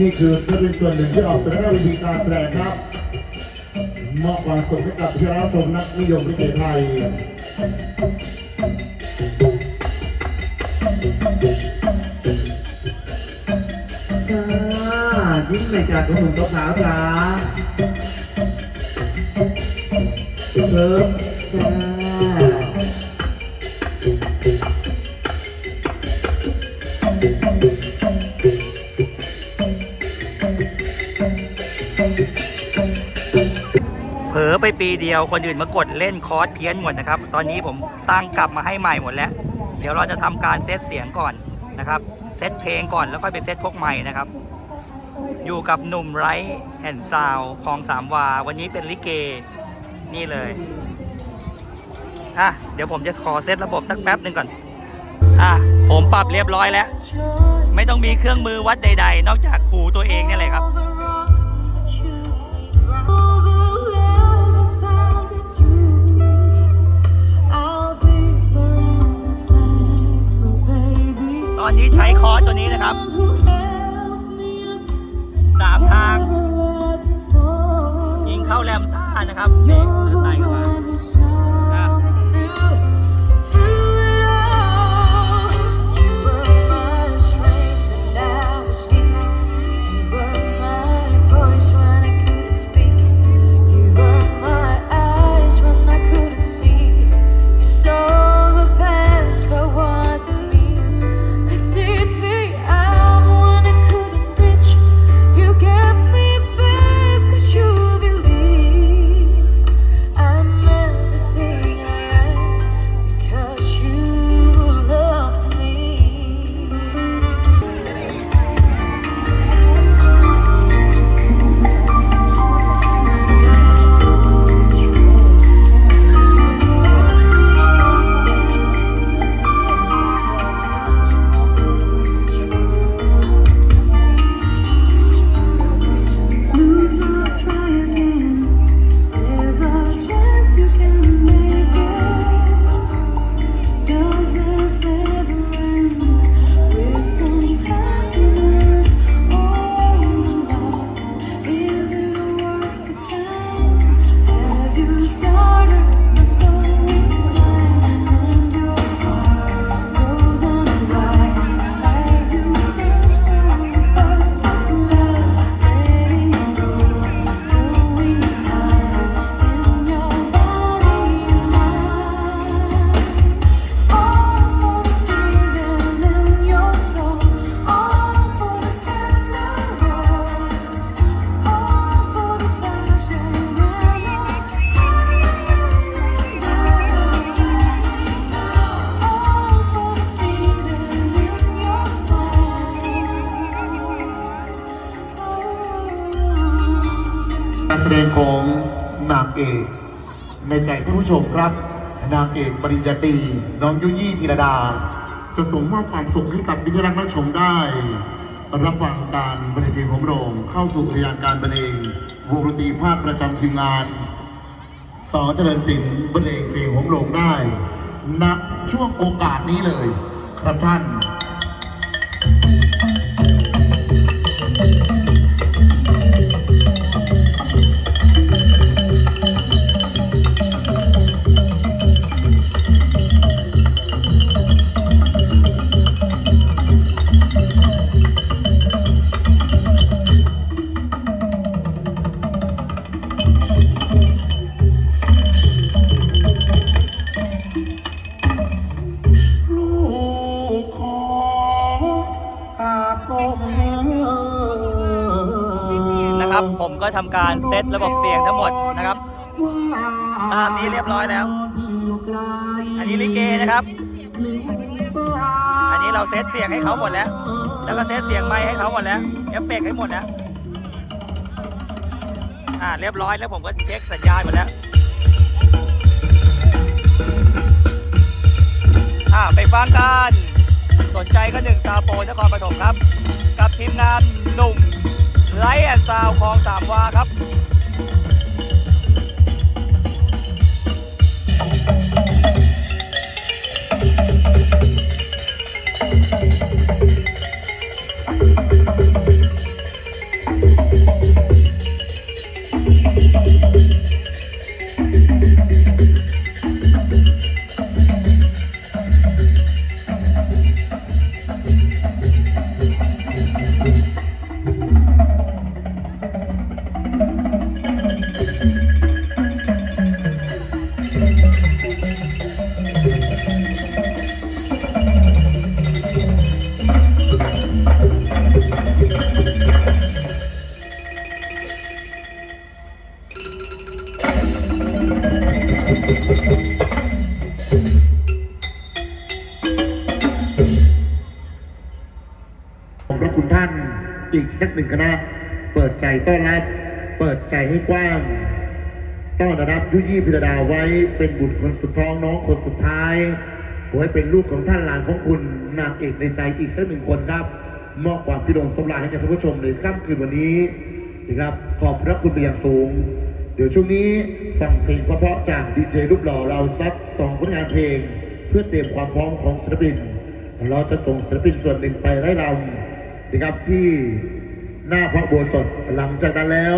นี่คือจะเป็นส่วนหนึ่งที่ออกเป็นรื่องวิธีการแสดงครับมอบความสุขให้กับที่รับชมนักนิยมลิเกไทยจ้ายิ้มในการของหนุ่มสาวจ้าเชิญจ้า อไปปีเดียวคนอื่นมากดเล่นคอร์สเพี้ยนหมดนะครับ ตอนนี้ผมตั้งกลับมาให้ใหม่หมดแล้ว เดี๋ยวเราจะทำการเซตเสียงก่อนนะครับ เซตเพลงก่อนแล้วค่อยไปเซตพวกใหม่นะครับ อยู่กับหนุ่มไรท์แอนซาวคลองสามวา วันนี้เป็นลิเกนี่เลยอะเดี๋ยวผมจะขอเซตระบบสักแป๊บหนึ่งก่อนอะผมปรับเรียบร้อยแล้ว ไม่ต้องมีเครื่องมือวัดใด ๆ นอกจากหูตัวเองนี่แหละครับ อนนี้ใช้คอร์สตัวนี้นะครับสามทาง ยิงเข้าแรมซ่านะครับ นี่เลื่อนไล่เข้ามา แสดงของนางเอกในใจท่านผู้ชมครับ นางเอกปริญญาตรีน้องยุยี่ธีรดา จะส่งมอบความสุขให้กับวิทยาลัยนักชมได้ รับฟังการบรรเลงเพลงของโรงเข้าสู่อุทยานการบรรเลงวงดนตรีภาคประจำทีมงานสอเจริญศิลป์บรรเลงเพลงของโรงได้ณช่วงโอกาสนี้เลย ครับท่าน ทำการเซตระบบเสียงทั้งหมดนะครับตามนี้เรียบร้อยแล้ว อันนี้ลิเกนะครับ อันนี้เราเซตเสียงให้เขาหมดแล้ว แล้วก็เซตเสียงไมค์ให้เขาหมดแล้วเอฟเฟกต์ให้หมดแล้วอ่าเรียบร้อยแล้วผมก็เช็คสัญญาณหมดแล้วอ่าไปฟังกันสนใจก็หนึ่งซาโปนครปฐมครับ กับทีมงานหนุ่ม ไลท์แอนซาวคลองสามวาครับ อีกสักหนึ่งคณะ เปิดใจต้อนรับ เปิดใจให้กว้างต้อนรับยุยี่พิรดาไว้เป็นบุตรคนสุดท้องน้องคนสุดท้ายขอให้เป็นลูกของท่านหลานของคุณนางเอกในใจอีกสักหนึ่งคนครับ มอบความพิรมสมรายให้กับท่านผู้ชมในค่ำคืนวันนี้นะครับขอบพระคุณเป็นอย่างสูง เดี๋ยวช่วงนี้ฟังเพลงเพราะๆจากดีเจรูปหล่อเราสักสองผลงานเพลง เพื่อเตรียมความพร้อมของศิลปิน เราจะส่งศิลปินส่วนหนึ่งไปไล่รำ นะครับที่หน้าพระโบสถหลังจากนั้นแล้ว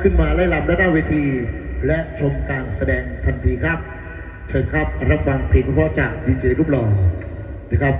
ขึ้นมาไล่ลำด้านหน้าเวที และชมการแสดงทันทีครับ เชิญครับรับฟังเพลงเพราะจากดีเจรูปหล่อนะครับ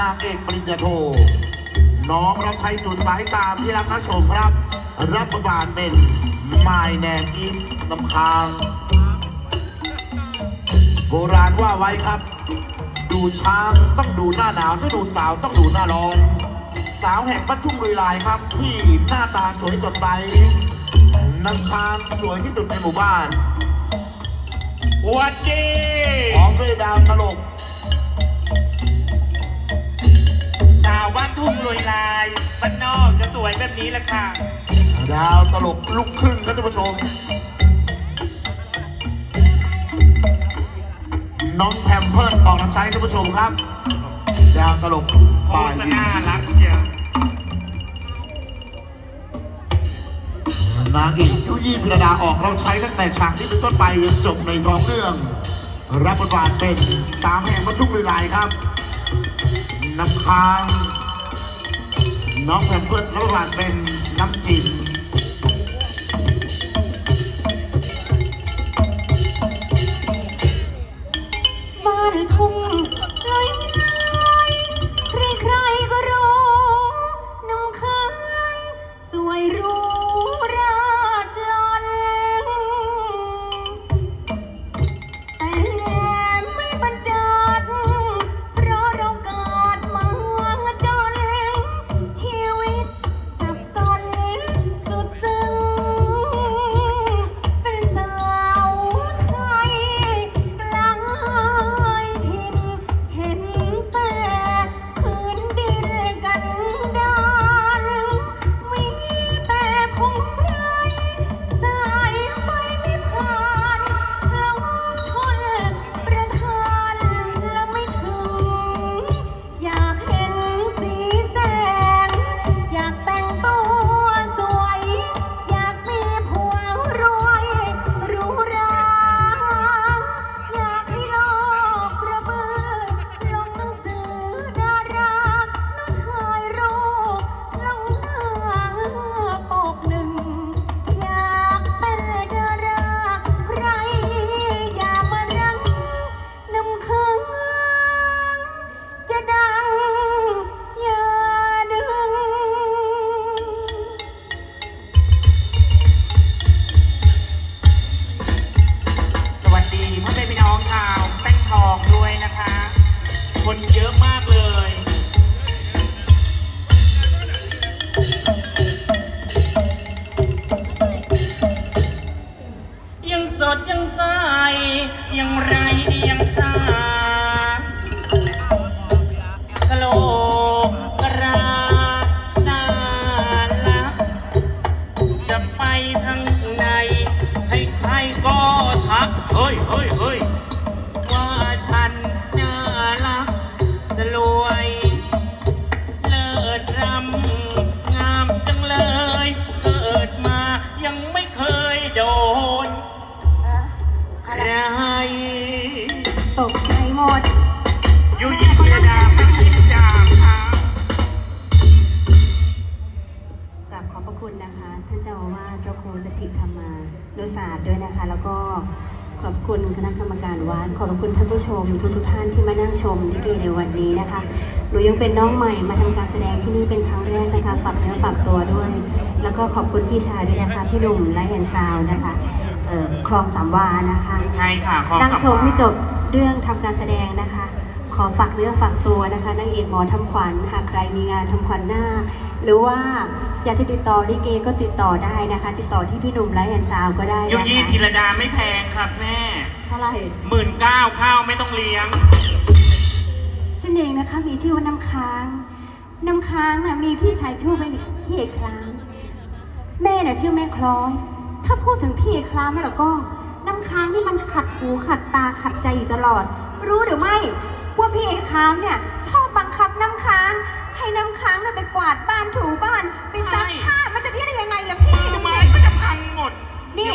นางเอกปริญญาโท น้องรับใช้สุดสายตามที่รักนักชมครับ รับบทบาทเป็นไมายแนมอีฟลำคางโบราณว่าไว้ครับ ดูช้างต้องดูหน้าหนาวถ้าดูสาวต้องดูหน้าร้อนสาวแห่งบ้านทุ่งลุยลายครับ ที่หน้าตาสวยสดใสน้ำค้างสวยที่สุดในหมู่บ้านวัดดีพร้อมด้วยดาวตลกาวบ้านทุ่งลุยลายบ้านนอกจะสวยแบบนี้แหละค่ะ ดาวตลกลูกครึ่งครับท่านผู้ชม น้องแพมเพิร์ดออกรับใช้ท่านผู้ชมครับ ดาวตลกโคฝ่าตยรหญิงน่ารักเชียวนางเอกยุยี่พิรดาออกเราใช้ตั้งแต่ฉากที่เป็นต้นไปจนจบในท้องเรื่อง รับบทบาทเป็นสามแห่งบรรทุกลุยลายครับน้ำค้าง น้องแพมเพิร์ดระหว่างเป็นน้ำจิ้มบ้านทุ่ง ดยูยิธีรดาไม่คิดจามค่ะกราบขอบพระคุณนะคะ ท่านเจ้าอาวาสเจ้าครูสถิตธรรมานุศาสตร์ด้วยนะคะ แล้วก็ขอบคุณคณะกรรมการวัดขอบคุณท่านผู้ชม ทุกทุกท่านที่มานั่งชมนิเกในวันนี้นะคะหนูยังเป็นน้องใหม่มาทำการแสดงที่นี่เป็นครั้งแรกนะคะฝากเนื้อฝากตัวด้วย แล้วก็ขอบคุณพี่ชายด้วยนะคะพี่หนุ่และเห็นซาวนะคะคลองสามวานะคะใช่ค่ะครองสามวานั่งชมให้จบ เรื่องทำการแสดงนะคะ ขอฝากเนื้อฝากตัวนะคะนางเอกหมอทำขวัญหากใครมีงานทำขวัญหน้า หรือว่าอยากจะติดต่อลิเกก็ติดต่อได้นะคะ ติดต่อที่พี่หนุ่มไลฟ์แอนด์ซาวก็ได้ยูนะยี่คะธีรดาไม่แพงครับแม่เท่าไหร่หมื่นเก้าข้าวไม่ต้องเลี้ยง ฉันเองนะคะมีชื่อว่าน้ำค้างน้ำค้างน่ะมีพี่ชายชื่อเป็นพี่เอกคลาง แม่น่ะชื่อแม่คล้อย ถ้าพูดถึงพี่เอกคลางแม่แล้วก็ น้ำค้างนี่มันขัดหูขัดตาขัดใจอยู่ตลอด รู้หรือไม่ว่าพี่เอกคลางเนี่ยชอบบังคับน้ำค้าง ให้น้ำค้างน่ะไปกวาดบ้านถูบ้านไปซักผ้ามันจะได้ยังไงล่ะพี่มือไม้ก็จะพังหมด นี่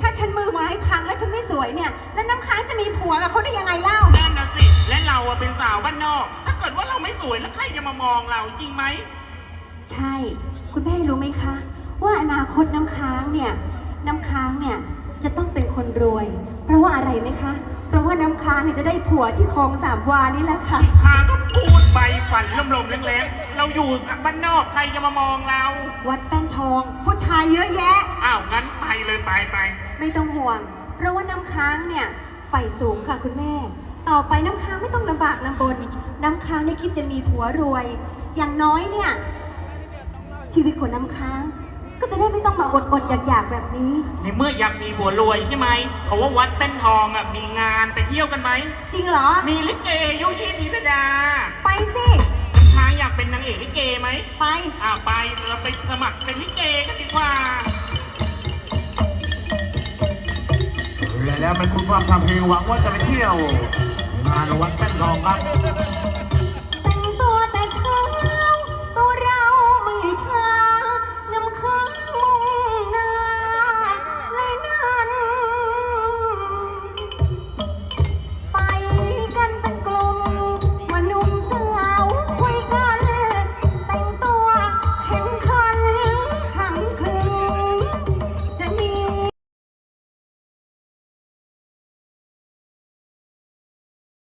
ถ้าฉันมือไม้พังแล้วฉันไม่สวยเนี่ย แล้วน้ำค้างจะมีผัวกับเขาได้ยังไงเล่านั่นนะสิและเราอะเป็นสาวบ้านนอก ถ้าเกิดว่าเราไม่สวยแล้วใครจะมามองเราจริงไหมใช่ คุณแม่รู้ไหมคะ ว่าอนาคตน้ำค้างเนี่ยน้ำค้างเนี่ย จะต้องเป็นคนรวย เพราะว่าอะไรไหมคะ เพราะว่าน้ำค้างเนี่ยจะได้ผัวที่คลองสามวานี่แหละค่ะข้าก็พูดไปฝันลมๆแรงๆเราอยู่บ้านนอกใครจะมามองเรา วัดแป้นทอง ผู้ชายเยอะแยะ อ้าวงั้นไปเลยไปไปไม่ต้องห่วง เพราะว่าน้ำค้างเนี่ยไฟสูงค่ะคุณแม่ ต่อไปน้ำค้างไม่ต้องลำบากลำบน น้ำค้างได้คิดจะมีผัวรวย อย่างน้อยเนี่ย ชีวิตของน้ำค้าง ก็จะได้ไม่ต้องมาอดอดๆอยากๆแบบนี้ ในเมื่ออยากมีผัวรวยใช่ไหมเขาว่าวัดเต้นทองอะมีงานไปเที่ยวกันไหม จริงเหรอ มีลิเกยุยี่ธีรดาไปสิช้างอยากเป็นนางเอกลิเกไหมไปอ่าไปเราไปสมัครเป็นลิเกกันดีกว่า และแล้วเป็นคุณความทำเพลงหวังว่าจะไปเที่ยวงานวัดแป้นทองครับ